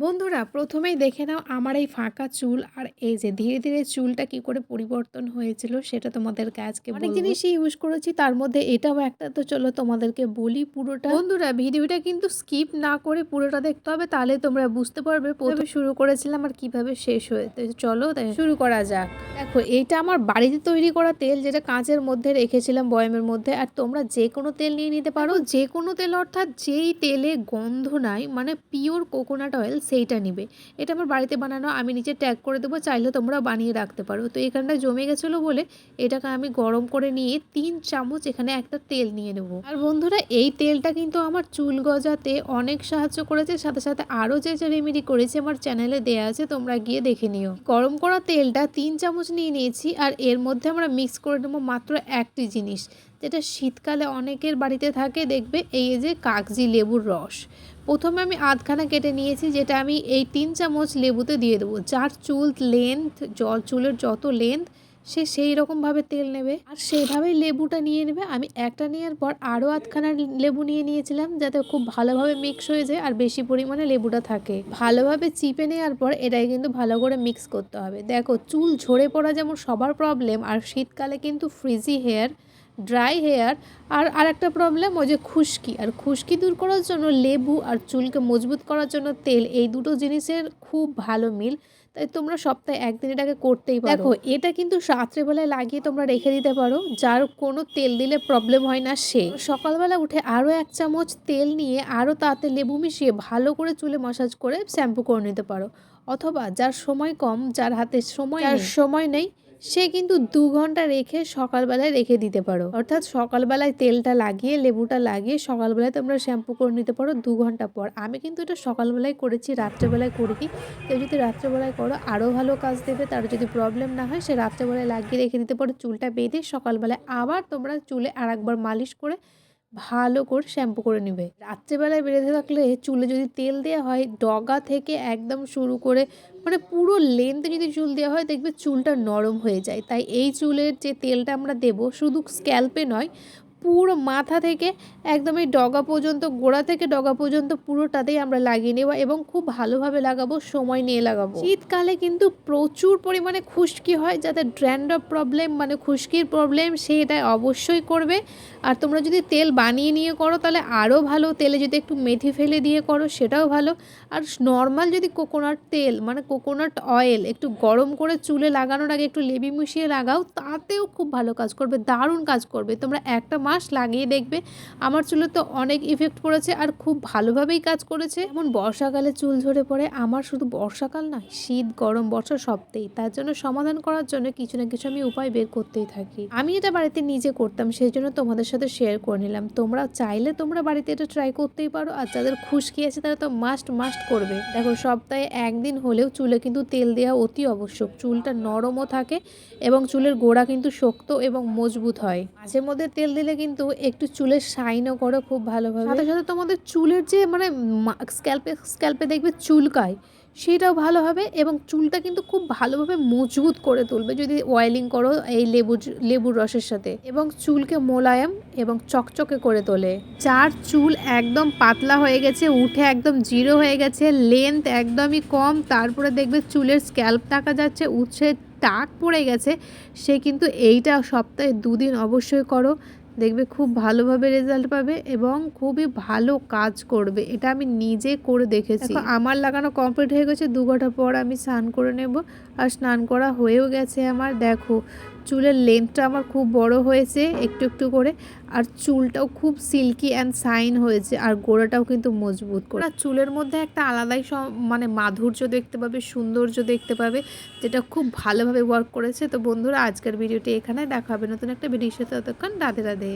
বন্ধুরা প্রথমেই দেখে নাও আমার এই ফাঁকা চুল আর এই যে ধীরে ধীরে চুলটা কি করে পরিবর্তন হয়েছিল সেটা তোমাদেরকে আজকে অনেক জিনিসই ইউজ করেছি তার মধ্যে এটাও একটা তো চলো তোমাদেরকে বলি পুরোটা। বন্ধুরা ভিডিওটা কিন্তু স্কিপ না করে পুরোটা দেখতে হবে তাহলে তোমরা বুঝতে পারবে প্রথমে শুরু করেছিলাম আর কীভাবে শেষ হয়ে চলো তাই শুরু করা যাক। দেখো এইটা আমার বাড়িতে তৈরি করা তেল যেটা কাঁচের মধ্যে রেখেছিলাম বয়ামের মধ্যে আর তোমরা যে কোনো তেল নিয়ে নিতে পারো। যে কোনো তেল অর্থাৎ যেই তেলে গন্ধ নাই মানে পিওর কোকোনাট অয়েল সেইটা নিবে। এটা আমার বাড়িতে বানানো, আমি নিচে ট্যাগ করে দেবো, চাইলে তোমরা বানিয়ে রাখতে পারো। তো এখানটা জমে গেছিল বলে এটাকে আমি গরম করে নিয়ে তিন চামচ এখানে একটা তেল নিয়ে নেব। আর বন্ধুরা, এই তেলটা কিন্তু আমার চুল গজাতে অনেক সাহায্য করেছে। সাথে সাথে আরও যে যে রেমেডি করেছে আমার চ্যানেলে দেওয়া আছে, তোমরা গিয়ে দেখে নিও। গরম করা তেলটা তিন চামচ নিয়ে নিয়েছি, আর এর মধ্যে আমরা মিক্স করে নেব মাত্র একটি জিনিস যেটা শীতকালে অনেকের বাড়িতে থাকে, দেখবে এই যে কাগজি লেবুর রস। প্রথমে আমি আধখানা কেটে নিয়েছি, যেটা আমি এই তিন চামচ লেবুতে দিয়ে দেবো। যার চুল লেন্থ জল, চুলের যত লেন্থ সে সেই রকমভাবে তেল নেবে। আর সেইভাবেই লেবুটা নিয়ে নেবে। আমি একটা নেওয়ার পর আরও আধখানা লেবু নিয়ে নিয়েছিলাম, যাতে খুব ভালোভাবে মিক্স হয়ে যায় আর বেশি পরিমাণে লেবুটা থাকে। ভালোভাবে চিপে নেওয়ার পর এটাই কিন্তু ভালো করে মিক্স করতে হবে। দেখো, চুল ঝরে পড়া যেমন সবার প্রবলেম আর শীতকালে কিন্তু ফ্রিজি হেয়ার ড্রাই হেয়ার আর আর একটা প্রবলেম ওই যে খুশকি আর খুশকি দূর করার জন্য লেবু আর চুলকে মজবুত করার জন্য তেল এই দুটো জিনিসের খুব ভালো মিল। তাই তোমরা সপ্তাহে একদিন এটাকে করতেই পারো। দেখো এটা কিন্তু রাত্রেবেলায় লাগিয়ে তোমরা রেখে দিতে পারো যার কোনো তেল দিলে প্রবলেম হয় না সে। সকালবেলা উঠে আরও এক চামচ তেল নিয়ে আরও তাতে লেবু মিশিয়ে ভালো করে চুলে মাসাজ করে শ্যাম্পু করে নিতে পারো। অথবা যার সময় কম যার হাতে সময় আর সময় নেই সে কিন্তু দু ঘণ্টা রেখে সকালবেলায় রেখে দিতে পারো। অর্থাৎ সকালবেলায় তেলটা লাগিয়ে, লেবুটা লাগিয়ে সকালবেলায় তোমরা শ্যাম্পু করে নিতে পারো দু ঘণ্টা পর। আমি কিন্তু এটা সকালবেলায় করেছি, রাত্রেবেলায় করিনি। কেউ যদি রাত্রেবেলায় করো আরও ভালো কাজ দেবে। তার যদি প্রবলেম না হয়, সে রাত্রেবেলায় লাগিয়ে রেখে দিতে পারো। চুলটা বেঁধে সকালবেলায় আবার তোমরা চুলে আর একবার মালিশ করে ভালো করে শ্যাম্পু করে নেবে। রাত্রেবেলায় বেরোতে থাকলে চুলে যদি তেল দেওয়া হয়, ডগা থেকে একদম শুরু করে মানে পুরো লেন্থে যদি চুল দেওয়া হয়, দেখবে চুলটা নরম হয়ে যায়। তাই এই চুলের যে তেলটা আমরা দেব, শুধু স্ক্যাল্পে নয় পুরো মাথা থেকে একদম এই ডগা পর্যন্ত, গোড়া থেকে ডগা পর্যন্ত পুরোটাতেই আমরা লাগিয়ে নেব এবং খুব ভালোভাবে লাগাবো, সময় নিয়ে লাগাবো। শীতকালে কিন্তু প্রচুর পরিমাণে খুশকি হয়, যাতে ড্র্যান্ড্রফ প্রবলেম মানে খুশকির প্রবলেম সেটা অবশ্যই করবে। আর তোমরা যদি তেল বানিয়ে নিয়ে করো, তাহলে আরও ভালো, তেলে যদি একটু মেথি ফেলে দিয়ে করো, সেটাও ভালো। আর নর্মাল যদি কোকোনাট তেল মানে কোকোনাট অয়েল একটু গরম করে চুলে লাগানোর আগে একটু লেবি মিশিয়ে লাগাও, তাতেও খুব ভালো কাজ করবে, দারুণ কাজ করবে। তোমরা একটা মাস লাগিয়ে দেখবে। আমার চুলে তো অনেক ইফেক্ট পড়েছে আর খুব ভালোভাবেই কাজ করেছে। যেমন বর্ষাকালে চুল ঝরে পড়ে, আমার শুধু বর্ষাকাল নয়, শীত, গরম, বর্ষা সবতেই। তার জন্য সমাধান করার জন্য কিছু না কিছু আমি উপায় বের করতেই থাকি। আমি এটা বাড়িতে নিজে করতাম সেই জন্য তোমাদের সাথে শেয়ার করে নিলাম। তোমরা চাইলে তোমরা বাড়িতে এটা ট্রাই করতেই পারো আর যাদের খুশকি আছে তারা তো মাস্ট মাস্ট করবে। দেখো, সপ্তাহে একদিন হলেও চুলে কিন্তু তেল দেওয়া অতি আবশ্যক। চুলটা নরমও থাকে এবং চুলের গোড়া কিন্তু শক্ত এবং মজবুত হয়। মাঝে মধ্যে তেল দিলে কিন্তু একটু চুলের শাইনও করো খুব ভালোভাবে। সাথে সাথে তোমাদের চুলের যে মানে স্ক্যাল্পে স্ক্যাল্পে দেখবে চুলকায় সেটাও ভালো হবে এবং চুলটা কিন্তু খুব ভালোভাবে মজবুত করে তুলবে। যদি অয়েলিং করো এই লেবু লেবুর রসের সাথে। এবং চুলকে মোলায়েম এবং চকচকে করে তোলে। যার চুল একদম পাতলা হয়ে গেছে, উঠে একদম জিরো হয়ে গেছে লেন্থ একদমই কম, তারপরে দেখবে চুলের স্ক্যাল্প দেখা যাচ্ছে, উচ্ছে টাক পড়ে গেছে। সে কিন্তু এইটা সপ্তাহে দুদিন অবশ্যই করো। দেখবে খুব ভালোভাবে রেজাল্ট পাবে এবং খুবই ভালো কাজ করবে। এটা আমি নিজে করে দেখেছি। আমার লাগানো কমপ্লিট হয়ে গেছে, দু ঘণ্টা পর আমি স্নান করে নেব। আর স্নান করা হয়েও গেছে আমার, দেখো। চুলের লেন্থটা আমার খুব বড় হয়েছে, একটু একটু করে। আর চুলটাও খুব সিল্কি অ্যান্ড সাইন হয়েছে, আর গোড়াটাও কিন্তু মজবুত করে। আর চুলের মধ্যে একটা আলাদাই মানে মাধুর্য দেখতে পাবে, সৌন্দর্য দেখতে পাবে, যেটা খুব ভালোভাবে ওয়ার্ক করেছে। তো বন্ধুরা, আজকের ভিডিওটি এখানে দেখাবে নতুন একটা ভিডিওর সাথে। ততক্ষণ রাধে রাধে।